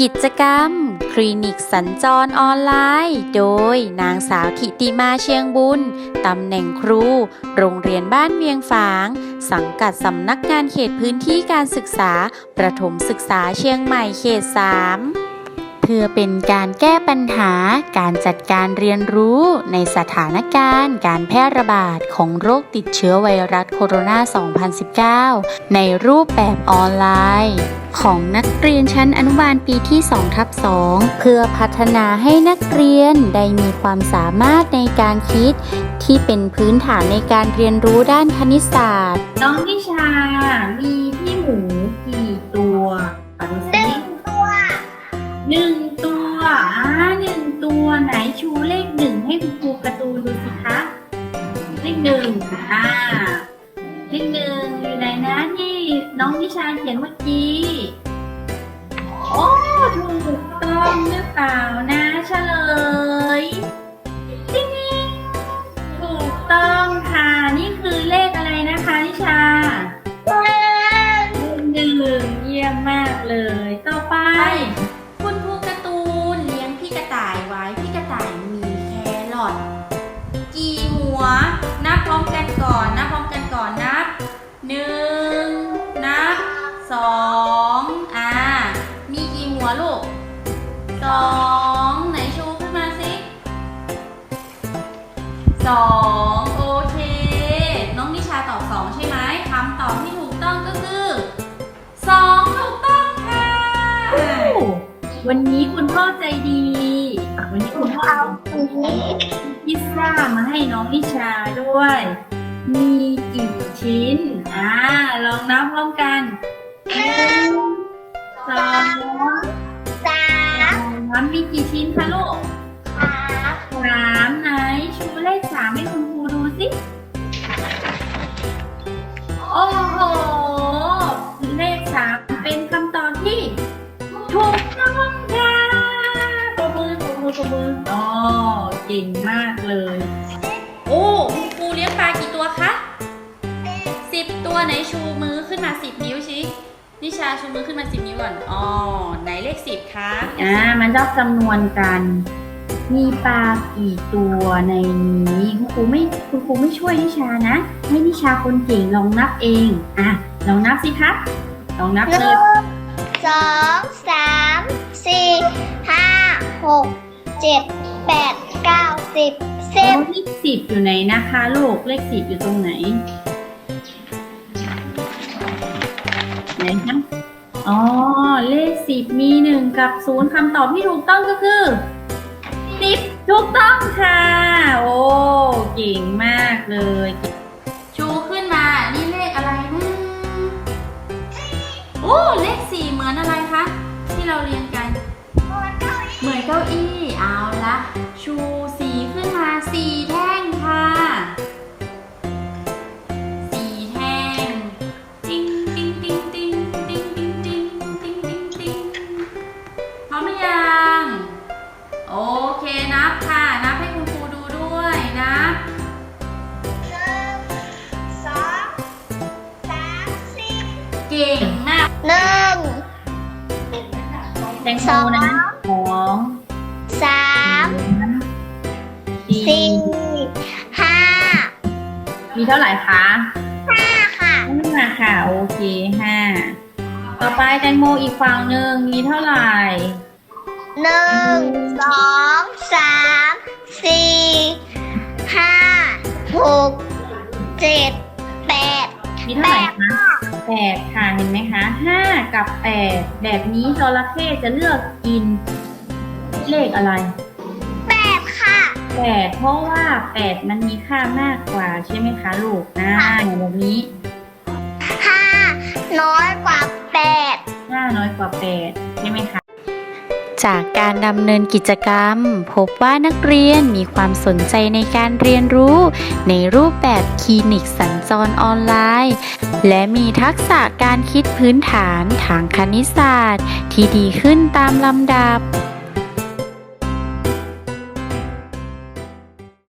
กิจกรรม คลินิกสัญจรออนไลน์ โดยนางสาวถิติมาเชียงบุญ ตำแหน่งครู โรงเรียนบ้านเวียงฝาง สังกัดสำนักงานเขตพื้นที่การศึกษา ประถมศึกษาเชียงใหม่เขต3เพื่อเป็นการแก้ปัญหาการจัดการเรียนรู้ในสถานการณ์ การแพร่ระบาดของโรคติดเชื้อไวรัสโคโรนา 2019 ในรูปแบบออนไลน์ ของนักเรียนชั้นอนุบาลปีที่2ทับ2เพื่อพัฒนาให้นักเรียนได้มีความสามารถในการคิด ที่เป็นพื้นฐานในการเรียนรู้ด้านคณิตศาสตร์ น้องนิชามี ชูเลขหนึ่งให้คุณครูการ์ตูนดูสิคะ เลขหนึ่งอ่า เลขหนึ่งอยู่ไหนนะที่น้องนิชาเขียนเมื่อกี้โอ้ถูกต้องหรือเปล่านะเฉลยติ๊งถูกต้องค่ะ นี่คือเลขอะไรนะคะนิชาหนึ่งเยี่ยมมากเลย ต่อไป ร้อมกันก่อนนับพร้อมกันก่อนนับหนึ่งนับสองอ่ามีกี่หัวลูกสองไหนชูขึ้นมาสิสองโอเค น้องนิชาตอบสองใช่ไหมคำตอบที่ถูกต้องก็คือสองถูกต้องค่ะ วันนี้คุณพ่อใจดี วันนี้คุณพ่อเอาพิซซ่ามาให้น้องนิชาด้วย มีกี่ชิ้น อ่า ลองนับพร้อมกันหนึ่งสองสามมีกี่ชิ้นคะลูกสามสามไหนชูเลขสามให้คุณครูดูสิ โอ้โห เลขสามเป็นคำตอบที่ ถูกต้องค่ะปรบมือปรบมือปรบมือ เก่งมากเลย โอ้คุณครูเลี้ยงปลากี่ตัวคะสิบตัวไหนชูมือขึ้นมาสิบนิ้วชี้นิชาชูมือขึ้นมาสิบนิ้วก่อนอ๋อไหนเลขสิบคะอ่ามันรับจำนวนกันมีปลากี่ตัวในนี้คุณครูไม่คุณครูไม่ช่วยนิชานะ ให้นิชาคนเก่งลองนับเองอะลองนับสิคะลองนับหเลนึ่ยงสองสามสี่ห้าหกเจ็ดแปด เก้าสิบสิบเลขสิบอยู่ไหนนะคะลูกเลขสิบอยู่ตรงไหนไหนคะอ๋อเลขสิบมีหนึ่งกับศูนย์คำตอบที่ถูกต้องก็คือสิบถูกต้องค่ะ โอ้เก่งมากเลย ชูขึ้นมานี่เลขอะไรนะโอ้เลขสี่เหมือนอะไรคะที่เราเรียนกัน เหมือนเก้าอี้เอาละชู ก่งมากหนึ่งแตงโมนะสองสามสี่สี่ห้ามีเท่าไหร่คะห้าค่ะห้าค่ะ โอเคห้าต่อไปแตงโมอีกฝั่งหนึ่งมีเท่าไหร่หนึ่งสองสามสี่ห้าหกเจ็ดแปดมีเท่าไหร่คะ แปดค่ะเห็นไหมคะห้ากับแปดแบบนี้จระเข้จะเลือกกินเลขอะไร แปดค่ะแปดเพราะว่าแปดมันมีค่ามากกว่าใช่ไหมคะลูกนะแบบนี้ห้าน้อยกว่าแปดห้าน้อยกว่าแปดใช่ไหมคะ จากการดำเนินกิจกรรม พบว่านักเรียนมีความสนใจในการเรียนรู้ ในรูปแบบคลินิกสัญจรออนไลน์ และมีทักษะการคิดพื้นฐานทางคณิตศาสตร์ ที่ดีขึ้นตามลำดับ